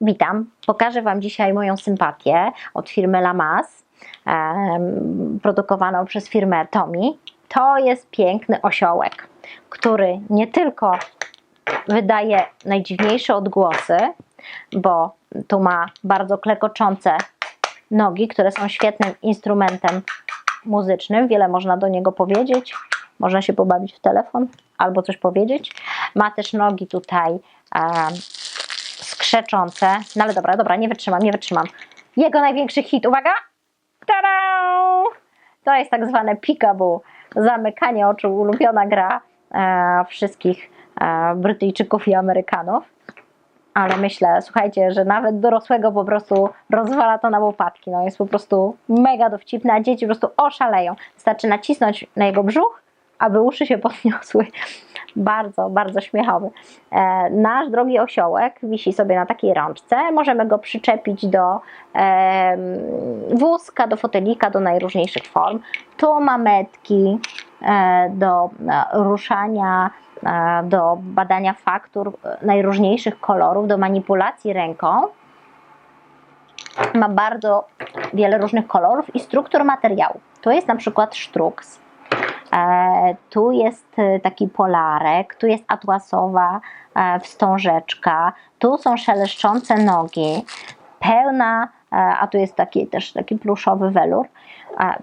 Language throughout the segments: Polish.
Witam. Pokażę Wam dzisiaj moją sympatię od firmy Lamas, produkowaną przez firmę Tommy. To jest piękny osiołek, który nie tylko wydaje najdziwniejsze odgłosy, bo tu ma bardzo klekoczące nogi, które są świetnym instrumentem muzycznym. Wiele można do niego powiedzieć. Można się pobawić w telefon albo coś powiedzieć. Ma też nogi tutaj em, skrzeczące. No ale dobra, dobra, nie wytrzymam, nie wytrzymam. Jego największy hit, uwaga! Tada! To jest tak zwane peekaboo, zamykanie oczu, ulubiona gra e, wszystkich e, Brytyjczyków i Amerykanów. Ale myślę, słuchajcie, że nawet dorosłego po prostu rozwala to na łopatki. No jest po prostu mega dowcipny, a dzieci po prostu oszaleją. Wystarczy nacisnąć na jego brzuch, aby uszy się podniosły. Bardzo, bardzo śmiechowy. E, nasz drogi osiołek wisi sobie na takiej rączce. Możemy go przyczepić do wózka, do fotelika, do najróżniejszych form. Tu ma metki e, do e, ruszania, do badania faktur najróżniejszych kolorów, do manipulacji ręką. Ma bardzo wiele różnych kolorów i struktur materiału. Tu jest na przykład sztruks. E, tu jest e, taki polarek, tu jest atłasowa e, wstążeczka, tu są szeleszczące nogi, pełna, a tu jest taki też taki pluszowy welur,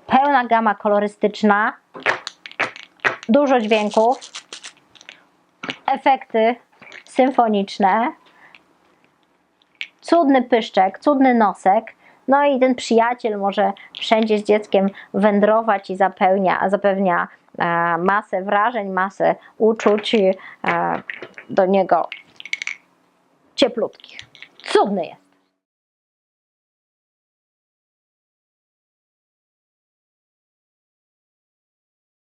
pełna gama kolorystyczna, dużo dźwięków, efekty symfoniczne, cudny pyszczek, cudny nosek. No i ten przyjaciel może wszędzie z dzieckiem wędrować i zapełnia, zapewnia e, masę wrażeń, masę uczuć e, do niego cieplutkich. Cudny jest.